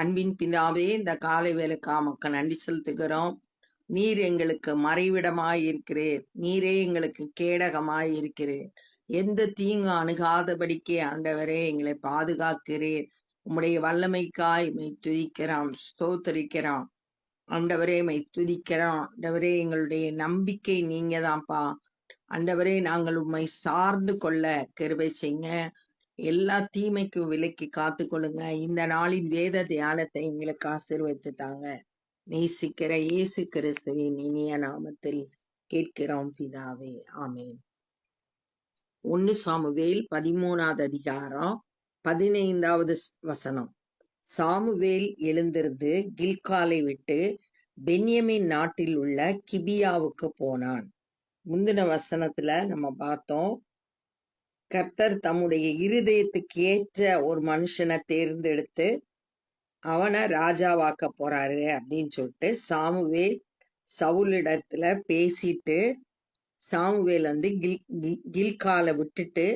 அன்பின் பிதாவே இந்த காலை வேலைக்கா மக்கள் நன்றி செலுத்துகிறோம். நீர் எங்களுக்கு மறைவிடமாய் நீரே எங்களுக்கு கேடகமாய் எந்த தீங்கு அணுகாதபடிக்கே ஆண்டவரே எங்களை பாதுகாக்கிறேன் உம்முடைய வல்லமைக்காய் மை துதிக்கிறோம். ஸ்தோத்தரிக்கிறோம். ஆண்டவரே மை துதிக்கிறோம். ஆண்டவரே எங்களுடைய நம்பிக்கை நீங்க தான்ப்பா ஆண்டவரே நாங்கள் உம்மை சார்ந்து கொள்ள கருவை செய்யுங்க. எல்லா தீமைக்கும் விலக்கி காத்துக்கொள்ளுங்க. இந்த நாளின் வேத தியானத்தை எங்களுக்கு ஆசிர்வதித்தாங்க. நேசிக்கிற இயேசு கிறிஸ்துவின் இனிய நாமத்தில் கேட்கிறோம் பிதாவே. ஆமேன். ஒன்னு சாமுவேல் பதிமூணாவது அதிகாரம் பதினைந்தாவது வசனம். சாமுவேல் எழுந்திருந்து கில்காலை விட்டு பென்யமின் நாட்டில் உள்ள கிபியாவுக்கு போனான். முந்தின வசனத்துல நம்ம பார்த்தோம் கர்த்தர் தம்முடைய இருதயத்துக்கு ஏற்ற ஒரு மனுஷனை தேர்ந்தெடுத்து அவனை ராஜாவாக்க போறாரு அப்படின்னு சொல்லிட்டு சாமுவேல் சவுலிடத்துல பேசிட்டு சாமுவேல் வந்து கில் கில்- விட்டுட்டு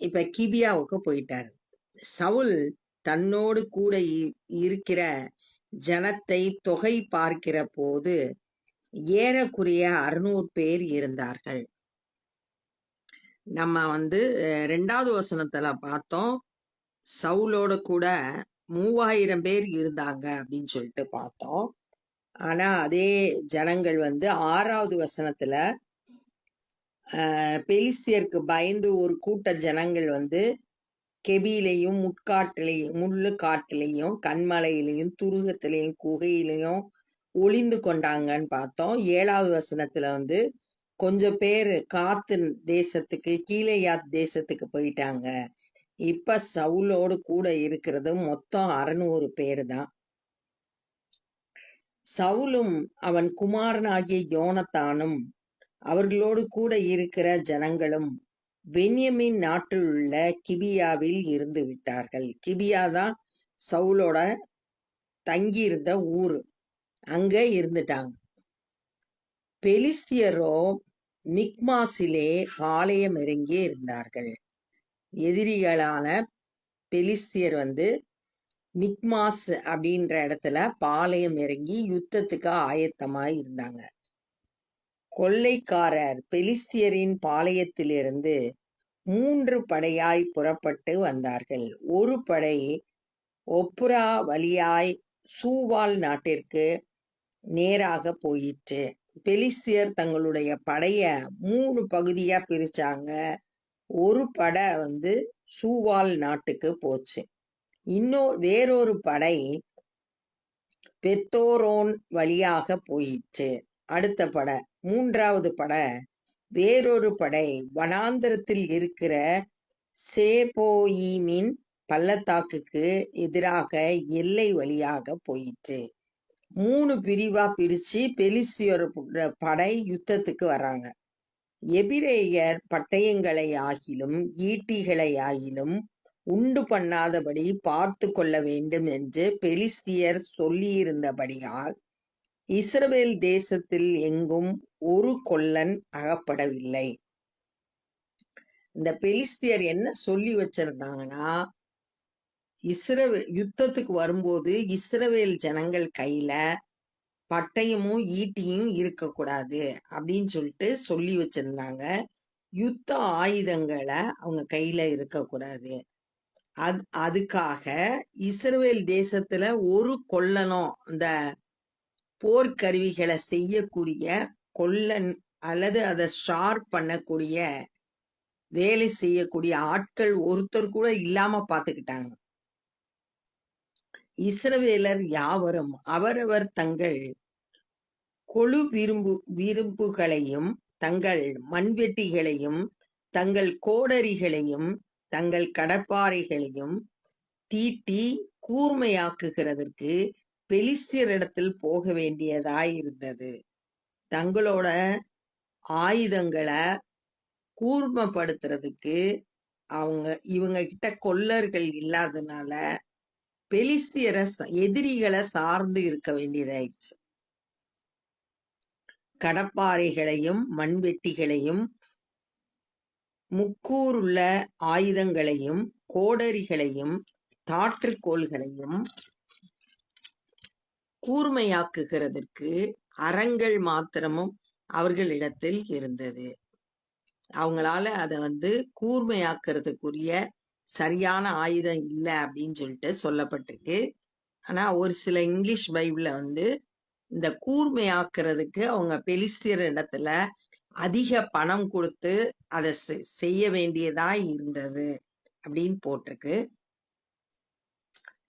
இப்ப கிபியாவுக்கு போயிட்டாரு. சவுல் தன்னோடு கூட இ- இருக்கிற ஜனத்தை தொகை பார்க்கிற போது ஏறக்குறைய அறுநூறு பேர் இருந்தார்கள். நம்ம வந்து ரெண்டாவது வசனத்துல பார்த்தோம் சவுலோட கூட மூவாயிரம் பேர் இருந்தாங்க அப்படின்னு சொல்லிட்டு பார்த்தோம். ஆனா அதே ஜனங்கள் வந்து ஆறாவது வசனத்துல பெலிஸ்தியருக்கு பயந்து ஒரு கூட்ட ஜனங்கள் வந்து கெபியிலையும் முட்காட்டிலையும் முள்ளு காட்டிலையும் கண்மலையிலையும் துருகத்திலையும் குகையிலையும் ஒளிந்து கொண்டாங்கன்னு பார்த்தோம். ஏழாவது வசனத்துல வந்து கொஞ்சம் பேர் காத்து தேசத்துக்கு கீழேயாத் தேசத்துக்கு போயிட்டாங்க. இப்ப சவுலோடு கூட இருக்கிறது மொத்தம் அறுநூறு பேர் தான் சவுலும் அவன் குமாரனாகிய யோனத்தானும் அவர்களோடு கூட இருக்கிற ஜனங்களும் பென்யமின் நாட்டில் உள்ள கிபியாவில் இருந்து விட்டார்கள். கிபியா தான் சவுலோட தங்கி இருந்த அங்க இருந்துட்டாங்க. பெலிஸ்தியரோ மிக்மாசிலே பாளையம் இறங்கி இருந்தார்கள். எதிரிகளான பெலிஸ்தியர் வந்து மிக்மாஸ் அப்படின்ற இடத்துல பாளையம் இறங்கி யுத்தத்துக்கு ஆயத்தமாய் இருந்தாங்க. கொள்ளைக்காரர் பெலிஸ்தியரின் பாளையத்திலிருந்து மூன்று படையாய் புறப்பட்டு வந்தார்கள். ஒரு படை ஒப்புரா வழியாய் சூவால் நாட்டிற்கு நேராக போயிற்று. பெலிஸ்தியர் தங்களுடைய படைய மூணு பகுதியா பிரிச்சாங்க. ஒரு படை வந்து சூவால் நாட்டுக்கு போச்சு. இன்னொரு வேறொரு படை பெத்தோரோன் வழியாக போயிற்று. அடுத்த படை மூன்றாவது படை வேறொரு படை வனாந்திரத்தில் இருக்கிற சேபோயிமின் பள்ளத்தாக்குக்கு எதிராக எல்லை வழியாக போயிற்று. மூணு பிரிவா பிரிச்சு பெலிஸ்தியர் படை யுத்தத்துக்கு வராங்க. எபிரேயர் பட்டயங்களை ஆகிலும் ஈட்டிகளை ஆகிலும் உண்டு பண்ணாதபடி பார்த்து கொள்ள வேண்டும் என்று பெலிஸ்தியர் சொல்லியிருந்தபடியால் இஸ்ரவேல் தேசத்தில் எங்கும் ஒரு கொல்லன் அகப்படவில்லை. இந்த பெலிஸ்தியர் என்ன சொல்லி வச்சிருந்தாங்கன்னா இஸ்ரவே யுத்தத்துக்கு வரும்போது இஸ்ரவேல் ஜனங்கள் கையில பட்டயமும் ஈட்டியும் இருக்கக்கூடாது அப்படின்னு சொல்லிட்டு சொல்லி வச்சிருந்தாங்க. யுத்த ஆயுதங்களை அவங்க கையில இருக்கக்கூடாது. அது அதுக்காக இஸ்ரவேல் தேசத்துல ஒரு கொல்லனும் அந்த போர்க்கருவிகளை செய்யக்கூடிய கொல்லன் அல்லது அதை ஷார்ப் பண்ணக்கூடிய வேலை செய்யக்கூடிய ஆட்கள் ஒருத்தர் கூட இல்லாம பாத்துக்கிட்டாங்க. இஸ்ரவேலர் யாவரும் அவரவர் தங்கள் கொழு விரும்பு விரும்புகளையும் தங்கள் மண்வெட்டிகளையும் தங்கள் கோடரிகளையும் தங்கள் கடப்பாறைகளையும் தீட்டி கூர்மையாக்குகிறதற்கு பெலிஸ்தியரிடத்தில் போக வேண்டியதாயிருந்தது. தங்களோட ஆயுதங்களை கூர்மைப்படுத்துறதுக்கு அவங்க இவங்க கிட்ட கொல்லர்கள் இல்லாதனால பெலிஸ்தியரை எதிரிகளை சார்ந்து இருக்க வேண்டியதாயிடுச்சு. கடப்பாறைகளையும் மண்வெட்டிகளையும் முக்கூருள்ள ஆயுதங்களையும் கோடரிகளையும் தாற்றுக்கோள்களையும் கூர்மையாக்குகிறதற்கு அறங்கள் மாத்திரமும் அவர்களிடத்தில் இருந்தது. அவங்களால அதை வந்து கூர்மையாக்குறதுக்குரிய சரியான ஆயுதம் இல்லை அப்படின்னு சொல்லிட்டு சொல்லப்பட்டிருக்கு. ஆனா ஒரு சில இங்கிலீஷ் பைபிள்ல வந்து இந்த கூர்மையாக்குறதுக்கு அவங்க பெலிஸ்தியர் இடத்துல அதிக பணம் கொடுத்து அதை செ- செய்ய வேண்டியதா இருந்தது அப்படின்னு போட்டிருக்கு.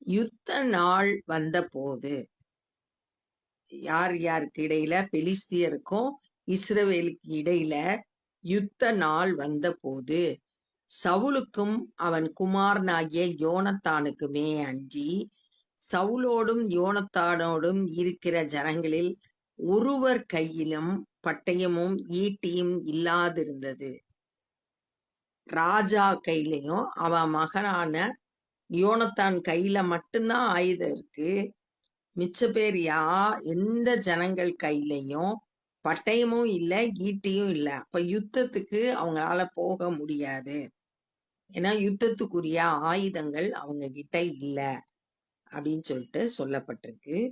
யுத்த நாள் வந்த போது யார் யாருக்கு இடையில? பெலிஸ்தியருக்கும் இஸ்ரவேலுக்கு இடையில யுத்த நாள் வந்த போது சவுலுக்கும் அவன் குமாரனாகிய யோனத்தானுக்குமே அஞ்சி சவுலோடும் யோனத்தானோடும் இருக்கிற ஜனங்களில் ஒருவர் கையிலும் பட்டயமும் ஈட்டியும் இல்லாதிருந்தது. ராஜா கையிலையும் அவன் மகனான யோனத்தான் கையில மட்டும்தான் ஆயுதம் இருக்கு. மிச்ச பேர் யா எந்த ஜனங்கள் கையிலையும் பட்டயமும் இல்லை ஈட்டியும் இல்லை. அப்ப யுத்தத்துக்கு அவங்களால போக முடியாது. ஏன்னா யுத்தத்துக்குரிய ஆயுதங்கள் அவங்க கிட்ட இல்லை அப்படின்னு சொல்லிட்டு சொல்லப்பட்டிருக்கு.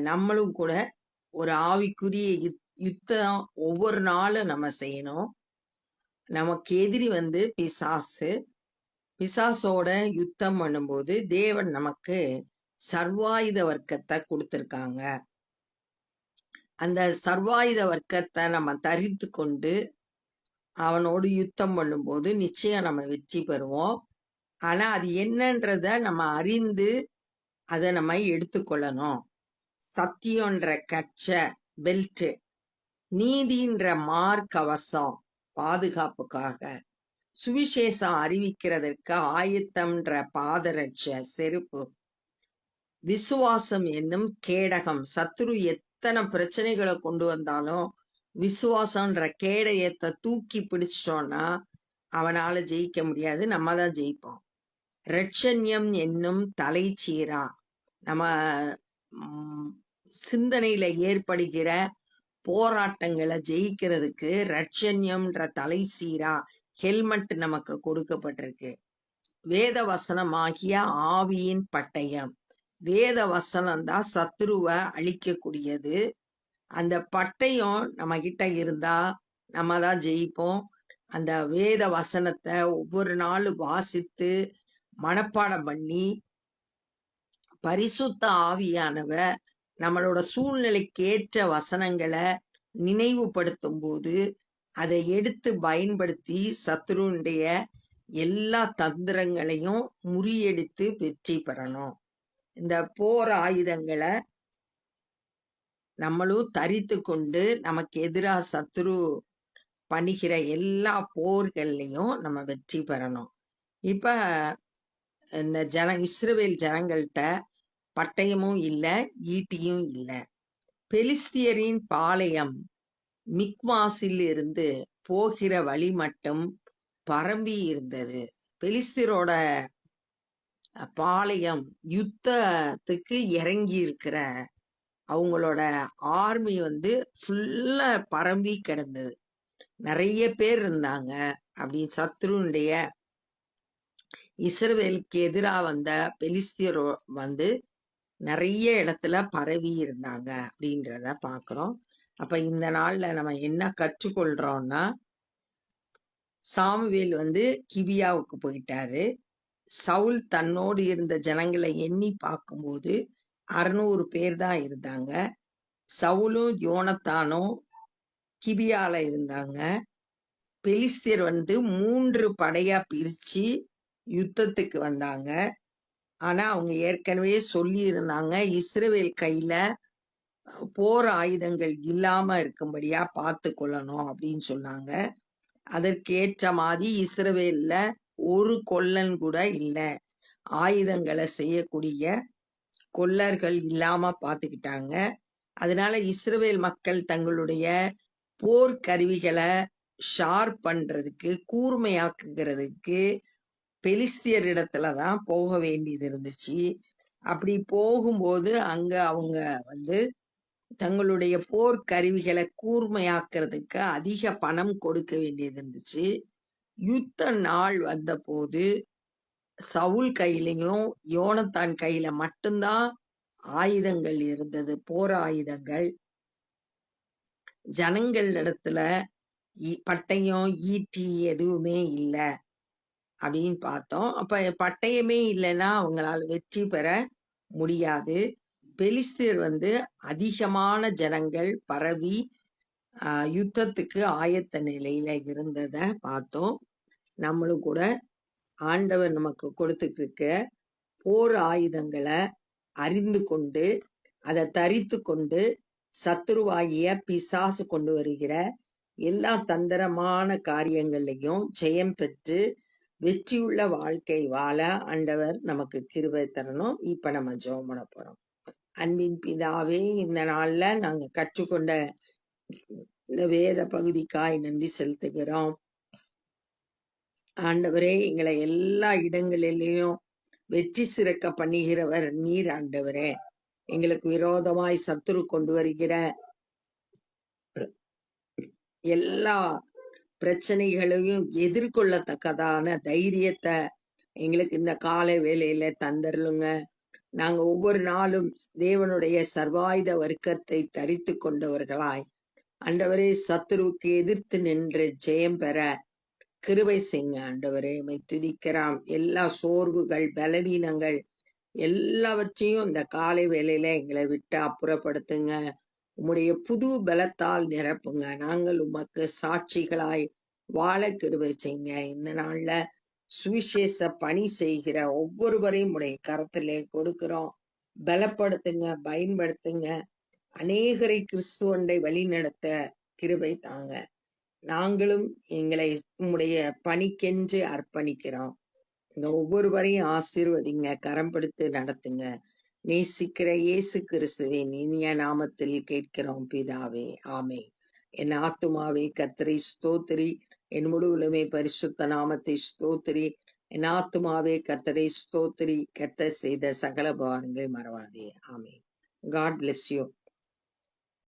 நம்மளும் கூட ஒரு ஆவிக்குரிய யுத்- யுத்தம் ஒவ்வொரு நாளும் நம்ம செய்யணும். நமக்கு எதிரி வந்து பிசாசு. பிசாசோட யுத்தம் பண்ணும்போது தேவன் நமக்கு சர்வாயுத வர்க்கத்தை கொடுத்துருக்காங்க. அந்த சர்வாயுத வர்க்கத்தை நம்ம தரித்து கொண்டு அவனோடு யுத்தம் பண்ணும்போது நிச்சயம் நம்ம வெற்றி பெறுவோம். ஆனா அது என்னன்றத நம்ம அறிந்து அதை நம்ம எடுத்துக்கொள்ளணும். சத்தியன்ற கச்ச பெல்ட் நீதின்ற மார்க்கவசம் பாதுகாப்புக்காக. சுவிசேஷம் அறிவிக்கிறதற்கு ஆயத்தம்ன்ற பாதரட்ச செருப்பு. விசுவாசம் என்னும் கேடகம் சத்ரு எத் எத்தனை பிரச்சனைகளை கொண்டு வந்தாலும் விசுவாசம்ன்ற கேடயத்தை தூக்கி பிடிச்சிட்டோம்னா அவனால ஜெயிக்க முடியாது நம்ம தான் ஜெயிப்போம். ரட்சண்யம் என்னும் தலைச்சீரா. நம்ம சிந்தனையில ஏற்படுகிற போராட்டங்களை ஜெயிக்கிறதுக்கு ரட்சண்யம்ன்ற தலை சீரா ஹெல்மெட் நமக்கு கொடுக்கப்பட்டிருக்கு. வேத வசனமாகிய ஆவியின் பட்டயம். வேத வசனம் தான் சத்ருவை அழிக்கக்கூடியது. அந்த பட்டயம் நம்ம கிட்ட இருந்தா நம்ம தான் ஜெயிப்போம். அந்த வேத வசனத்தை ஒவ்வொரு நாளும் வாசித்து மனப்பாடம் பண்ணி பரிசுத்த ஆவியானவ நம்மளோட சூழ்நிலைக்கு ஏற்ற வசனங்களை நினைவுபடுத்தும் போது அதை எடுத்து பயன்படுத்தி சத்ருனுடைய எல்லா தந்திரங்களையும் முறியடித்து வெற்றி பெறணும். இந்த போர் ஆயுதங்களை நம்மளும் தரித்து கொண்டு நமக்கு எதிராக சத்ரு பணிகிற எல்லா போர்கள்லையும் நம்ம வெற்றி பெறணும். இப்ப இந்த ஜன இஸ்ரேல் ஜனங்கள்கிட்ட பட்டயமும் இல்ல ஈட்டியும் இல்ல. பெலிஸ்தியரின் பாளையம் மிக்மாஸில் இருந்து போகிற வழி மட்டும் பரம்பி இருந்தது பெலிஸ்தியரோட பாளையம் யுத்தத்துக்கு இறங்கி இருக்கிற அவங்களோட ஆர்மி வந்து ஃபுல்லா பரம்பி கிடந்தது. நிறைய பேர் இருந்தாங்க. அப்படின்னு சத்ருனுடைய இஸ்ரவேலுக்கு எதிராக வந்த பெலிஸ்தியர் வந்து நிறைய இடத்துல பரவி இருந்தாங்க அப்படின்றத பார்க்குறோம் அப்ப இந்த நாள்ல நம்ம என்ன கற்றுக்கொள்றோம்னா சாமுவேல் வந்து கிபியாவுக்கு போயிட்டாரு. சவுல் தன்னோடு இருந்த ஜனங்களை எண்ணி பார்க்கும்போது அறுநூறு பேர் தான் இருந்தாங்க. சவுலும் யோனத்தானும் கிபியால இருந்தாங்க. பெலிஸ்தியர் வந்து மூன்று படையா பிரிச்சு யுத்தத்துக்கு வந்தாங்க. ஆனா அவங்க ஏற்கனவே சொல்லி இருந்தாங்க இஸ்ரவேல் கையில போர் ஆயுதங்கள் இல்லாம இருக்கும்படியா பார்த்து கொள்ளணும் அப்படின்னு சொன்னாங்க. அதற்கேற்ற மாதிரி இஸ்ரவேல்ல ஒரு கொல்லன் கூட இல்லை. ஆயுதங்களை செய்யக்கூடிய கொல்லர்கள் இல்லாம பார்த்துக்கிட்டாங்க அதனால இஸ்ரேல் மக்கள் தங்களுடைய போர் கருவிகளை ஷார்ப் பண்றதுக்கு கூர்மையாக்குகிறதுக்கு பெலிஸ்தியர் இடத்துல தான் போக வேண்டியது இருந்துச்சு. அப்படி போகும்போது அங்க அவங்க வந்து தங்களுடைய போர் கருவிகளை கூர்மையாக்குறதுக்கு அதிக பணம் கொடுக்க வேண்டியது இருந்துச்சு. யுத்த நாள் வந்தபோது சவுல் கையிலையும் யோனத்தான் கையில மட்டும்தான் ஆயுதங்கள் இருந்தது போர் ஆயுதங்கள். ஜனங்கள் இடத்துல இ- பட்டயம் ஈட்டி எதுவுமே இல்லை அப்படின்னு பார்த்தோம். அப்ப பட்டயமே இல்லைன்னா அவங்களால வெற்றி பெற முடியாது. பெலிஸ்தீர் வந்து அதிகமான ஜனங்கள் பரவி யுத்தத்துக்கு ஆயத்த நிலையில இருந்ததை பார்த்தோம். நம்மளும் கூட ஆண்டவர் நமக்கு கொடுத்துட்டு இருக்க போர் ஆயுதங்களை அறிந்து கொண்டு அதை தரித்து கொண்டு சத்துருவாகிய பிசாசு கொண்டு வருகிற எல்லா தந்திரமான காரியங்களையும் ஜெயம் பெற்று வெற்றியுள்ள வாழ்க்கை வாழ ஆண்டவர் நமக்கு கிருபை தரணும். இப்ப நம்ம ஜெபம் பண்ண போறோம். அன்பின் பிதாவே இந்த நாள்ல நாங்க கற்றுக்கொண்ட இந்த வேத பகுதிக்காய் நன்றி செலுத்துகிறோம். ஆண்டவரே எங்களை எல்லா இடங்களிலேயும் வெற்றி சிறக்க பண்ணுகிறவர் நீர் ஆண்டவரே. எங்களுக்கு விரோதமாய் சத்துரு கொண்டு வருகிற எல்லா பிரச்சனைகளையும் எதிர்கொள்ளத்தக்கதான தைரியத்தை எங்களுக்கு இந்த காலை வேலையில தந்தருளுங்க. நாங்க ஒவ்வொரு நாளும் தேவனுடைய சர்வாயுத வர்க்கத்தை தரித்து கொண்டவர்களாய். அண்டவரே சத்துருவுக்கு எதிர்த்து நின்று ஜெயம் பெற கிருபை செய்யுங்க ஆண்டவரே. மை துதிக்கிறோம். எல்லா சோர்வுகள் பலவீனங்கள் எல்லாவற்றையும் இந்த காலை வேலையில எங்களை விட்டு அப்புறப்படுத்துங்க. உம்முடைய புது பலத்தால் நிரப்புங்க. நாங்கள் உமக்கு சாட்சிகளாய் வாழ கிருபை செய்யுங்க. இந்த நாள்ல சுவிசேஷ பணி செய்கிற ஒவ்வொருவரையும் உடைய கரத்திலே கொடுக்கிறோம். பலப்படுத்துங்க பயன்படுத்துங்க. அநேகரை கிறிஸ்துவண்டை வழிநடத்த கிருபை தாங்க. நாங்களும் எங்களை உம்முடைய பணிக்கென்று அர்ப்பணிக்கிறோம். இந்த ஒவ்வொருவரையும் ஆசீர்வதிங்க கரம் பிடித்து நடத்துங்க. நேசிக்கிற இயேசு கிறிஸ்துவின் இனிய நாமத்தில் கேட்கிறோம் பிதாவே. ஆமே என் ஆத்துமாவே கத்திரி ஸ்தோத்திரி. என் முழுவலுமே பரிசுத்த நாமத்தை ஸ்தோத்திரி. என் ஆத்துமாவே கத்தரை ஸ்தோத்திரி. கத்த செய்த சகல பாரங்களை மறவாதே. ஆமே காட் பிளெஸ் யூ